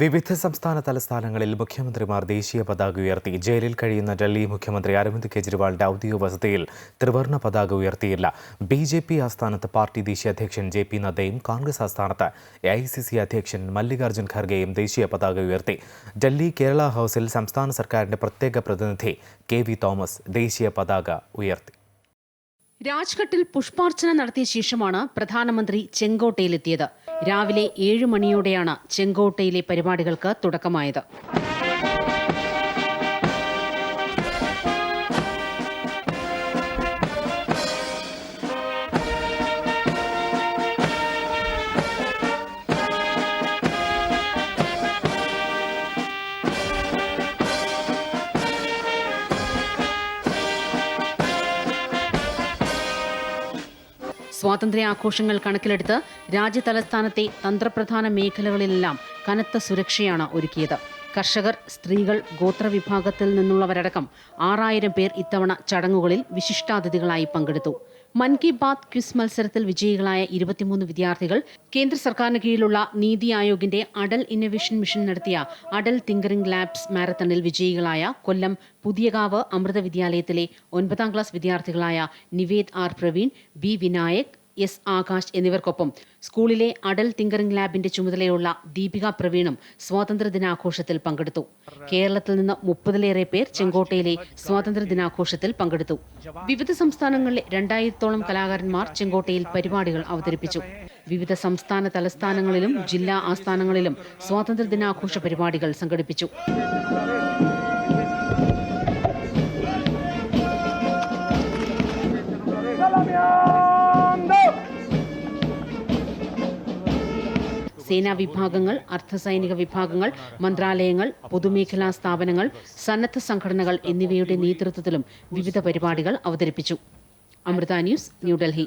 വിവിധ സംസ്ഥാന തലസ്ഥാനങ്ങളിൽ മുഖ്യമന്ത്രിമാർ ദേശീയ പതാക ഉയർത്തി. ജയിലിൽ കഴിയുന്ന ഡൽഹി മുഖ്യമന്ത്രി അരവിന്ദ് കെജ്രിവാളിന്റെ ഔദ്യോഗിക വസതിയിൽ ത്രിവർണ പതാക ഉയർത്തിയില്ല. ബി ജെ പി ആസ്ഥാനത്ത് പാർട്ടി ദേശീയ അധ്യക്ഷൻ ജെ പി നദ്ദയും കോൺഗ്രസ് ആസ്ഥാനത്ത് എ ഐ സി സി അധ്യക്ഷൻ മല്ലികാർജുൻ ഖർഗെയും ദേശീയ പതാക ഉയർത്തി. ഡൽഹി കേരള ഹൗസിൽ സംസ്ഥാന സർക്കാരിന്റെ പ്രത്യേക പ്രതിനിധി കെ വി തോമസ് ദേശീയ പതാക ഉയർത്തി. രാജ്ഘട്ടിൽ പുഷ്പാർച്ചന നടത്തിയ ശേഷമാണ് പ്രധാനമന്ത്രി ചെങ്കോട്ടയിലെത്തിയത്. രാവിലെ ഏഴ് മണിയോടെയാണ് ചെങ്കോട്ടയിലെ പരിപാടികൾക്ക് തുടക്കമായത്. സ്വാതന്ത്ര്യാഘോഷങ്ങൾ കണക്കിലെടുത്ത് രാജ്യതലസ്ഥാനത്തെ തന്ത്രപ്രധാന മേഖലകളിലെല്ലാം കനത്ത സുരക്ഷയാണ് ഒരുക്കിയത്. കർഷകർ സ്ത്രീകൾ ഗോത്രവിഭാഗത്തിൽ നിന്നുള്ളവരടക്കം ആറായിരം പേർ ഇത്തവണ ചടങ്ങുകളിൽ വിശിഷ്ടാതിഥികളായി പങ്കെടുത്തു. മൻ കി ബാത് ക്വിസ് മത്സരത്തിൽ വിജയികളായ ഇരുപത്തിമൂന്ന് വിദ്യാർത്ഥികൾ കേന്ദ്ര സർക്കാരിന് കീഴിലുള്ള നീതി ആയോഗിന്റെ അടൽ ഇന്നൊവേഷൻ മിഷൻ നടത്തിയ അടൽ തിങ്കറിംഗ് ലാബ്സ് മാരത്തണിൽ വിജയികളായ കൊല്ലം പുതിയകാവ് അമൃത വിദ്യാലയത്തിലെ ഒൻപതാം class വിദ്യാർത്ഥികളായ Nived R Praveen B Vinayak S Akash എന്നിവർക്കൊപ്പം. സ്കൂളിലെ അടൽ തിങ്കറിംഗ് ലാബിന്റെ ചുമതലയുള്ള ദീപിക പ്രവീണും സ്വാതന്ത്ര്യദിനാഘോഷത്തിൽ പങ്കെടുത്തു. കേരളത്തിൽ നിന്ന് മുപ്പതിലേറെ പേർ ചെങ്കോട്ടയിലെ സ്വാതന്ത്ര്യദിനാഘോഷത്തിൽ പങ്കെടുത്തു. വിവിധ സംസ്ഥാനങ്ങളിലെ രണ്ടായിരത്തോളം കലാകാരന്മാർ ചെങ്കോട്ടയിൽ പരിപാടികൾ അവതരിപ്പിച്ചു. വിവിധ സംസ്ഥാന തലസ്ഥാനങ്ങളിലും ജില്ലാ ആസ്ഥാനങ്ങളിലും സ്വാതന്ത്ര്യദിനാഘോഷ പരിപാടികൾ സംഘടിപ്പിച്ചു. സേനാ വിഭാഗങ്ങൾ അർദ്ധസൈനിക വിഭാഗങ്ങൾ മന്ത്രാലയങ്ങൾ പൊതുമേഖലാ സ്ഥാപനങ്ങൾ സന്നദ്ധ സംഘടനകൾ എന്നിവയുടെ നേതൃത്വത്തിലും വിവിധ പരിപാടികൾ അവതരിപ്പിച്ചു. അമൃത ന്യൂസ് ന്യൂഡൽഹി